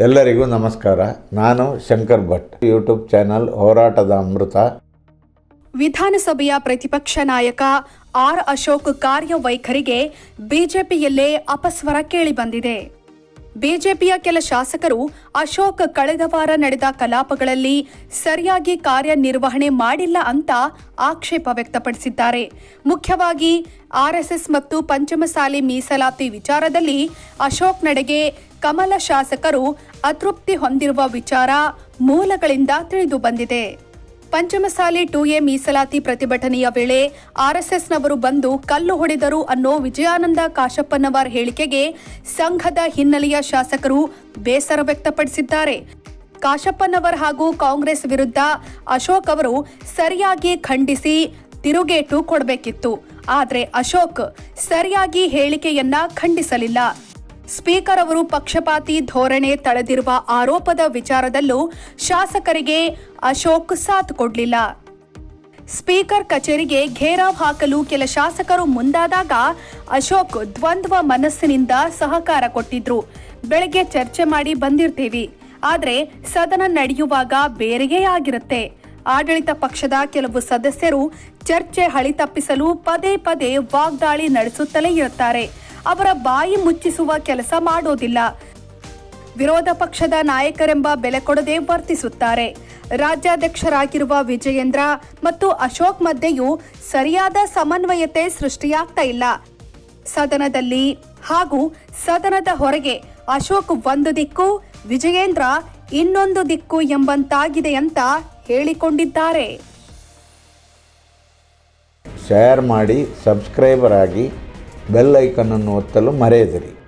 ಎಲ್ಲರಿಗೂ ನಮಸ್ಕಾರ. ನಾನು ಶಂಕರ್ ಭಟ್. ಯೂಟ್ಯೂಬ್ ಚಾನಲ್ ಹೋರಾಟದ ಅಮೃತ. ವಿಧಾನಸಭೆಯ ಪ್ರತಿಪಕ್ಷ ನಾಯಕ ಆರ್ ಅಶೋಕ್ ಕಾರ್ಯವೈಖರಿಗೆ ಬಿಜೆಪಿಯಲ್ಲೇ ಅಪಸ್ವರ ಕೇಳಿಬಂದಿದೆ ಬಿಜೆಪಿಯ ಕೆಲ ಶಾಸಕರು ಅಶೋಕ್ ಕಳೆದ ವಾರ ನಡೆದ ಕಲಾಪಗಳಲ್ಲಿ ಸರಿಯಾಗಿ ಕಾರ್ಯನಿರ್ವಹಣೆ ಮಾಡಿಲ್ಲ ಅಂತ ಆಕ್ಷೇಪ ವ್ಯಕ್ತಪಡಿಸಿದ್ದಾರೆ. ಮುಖ್ಯವಾಗಿ ಆರ್ಎಸ್ಎಸ್ ಮತ್ತು ಪಂಚಮಸಾಲಿ ಮೀಸಲಾತಿ ವಿಚಾರದಲ್ಲಿ ಅಶೋಕ್ ನಡೆಗೆ ಕಮಲ ಶಾಸಕರು ಅತೃಪ್ತಿ ಹೊಂದಿರುವ ವಿಚಾರ ಮೂಲಗಳಿಂದ ತಿಳಿದು ಬಂದಿದೆ. ಪಂಚಮಸಾಲಿ ಟು ಎ ಮೀಸಲಾತಿ ಪ್ರತಿಭಟನೆಯ ವೇಳೆ ಆರ್ಎಸ್ಎಸ್ನವರು ಬಂದು ಕಲ್ಲು ಹೊಡೆದರು ಅನ್ನೋ ವಿಜಯಾನಂದ ಕಾಶಪ್ಪನವರ್ ಹೇಳಿಕೆಗೆ ಸಂಘದ ಹಿನ್ನೆಲೆಯ ಶಾಸಕರು ಬೇಸರ ವ್ಯಕ್ತಪಡಿಸಿದ್ದಾರೆ. ಕಾಶಪ್ಪನವರ್ ಹಾಗೂ ಕಾಂಗ್ರೆಸ್ ವಿರುದ್ಧ ಅಶೋಕ್ ಅವರು ಸರಿಯಾಗಿ ಖಂಡಿಸಿ ತಿರುಗೇಟು ಕೊಡಬೇಕಿತ್ತು. ಆದರೆ ಅಶೋಕ್ ಸರಿಯಾಗಿ ಹೇಳಿಕೆಯನ್ನ ಖಂಡಿಸಲಿಲ್ಲ. ಸ್ಪೀಕರ್ ಅವರು ಪಕ್ಷಪಾತಿ ಧೋರಣೆ ತಳೆದಿರುವ ಆರೋಪದ ವಿಚಾರದಲ್ಲೂ ಶಾಸಕರಿಗೆ ಅಶೋಕ್ ಸಾಥ್ ಕೊಡಲಿಲ್ಲ. ಸ್ಪೀಕರ್ ಕಚೇರಿಗೆ ಘೇರಾವ್ ಹಾಕಲು ಕೆಲ ಶಾಸಕರು ಮುಂದಾದಾಗ ಅಶೋಕ್ ದ್ವಂದ್ವ ಮನಸ್ಸಿನಿಂದ ಸಹಕಾರ ಕೊಟ್ಟಿದ್ರು. ಬೆಳಗ್ಗೆ ಚರ್ಚೆ ಮಾಡಿ ಬಂದಿರ್ತೀವಿ. ಆದರೆ ಸದನ ನಡೆಯುವಾಗ ಬೇರೆಯೇ ಆಗಿರುತ್ತೆ. ಆಡಳಿತ ಪಕ್ಷದ ಕೆಲವು ಸದಸ್ಯರು ಚರ್ಚೆ ಹಳಿ ತಪ್ಪಿಸಲು ಪದೇ ಪದೇ ವಾಗ್ದಾಳಿ ನಡೆಸುತ್ತಲೇ ಇರುತ್ತಾರೆ. ಅವರ ಬಾಯಿ ಮುಚ್ಚಿಸುವ ಕೆಲಸ ಮಾಡೋದಿಲ್ಲ. ವಿರೋಧ ಪಕ್ಷದ ನಾಯಕರೆಂಬ ಬೆಲೆ ಕೊಡದೆ ವರ್ತಿಸುತ್ತಾರೆ. ರಾಜ್ಯಾಧ್ಯಕ್ಷರಾಗಿರುವ ವಿಜಯೇಂದ್ರ ಮತ್ತು ಅಶೋಕ್ ಮಧ್ಯೆಯೂ ಸರಿಯಾದ ಸಮನ್ವಯತೆ ಸೃಷ್ಟಿಯಾಗ್ತಾ ಇಲ್ಲ. ಸದನದಲ್ಲಿ ಹಾಗೂ ಸದನದ ಹೊರಗೆ ಅಶೋಕ್ ಒಂದು ದಿಕ್ಕು, ವಿಜಯೇಂದ್ರ ಇನ್ನೊಂದು ದಿಕ್ಕು ಎಂಬಂತಾಗಿದೆ ಅಂತ ಹೇಳಿಕೊಂಡಿದ್ದಾರೆ. ಶೇರ್ ಮಾಡಿ ಸಬ್ಸ್ಕ್ರೈಬರ್ ಆಗಿ ಬೆಲ್ ಐಕನನ್ನು ಒತ್ತಲು ಮರೆಯದಿರಿ.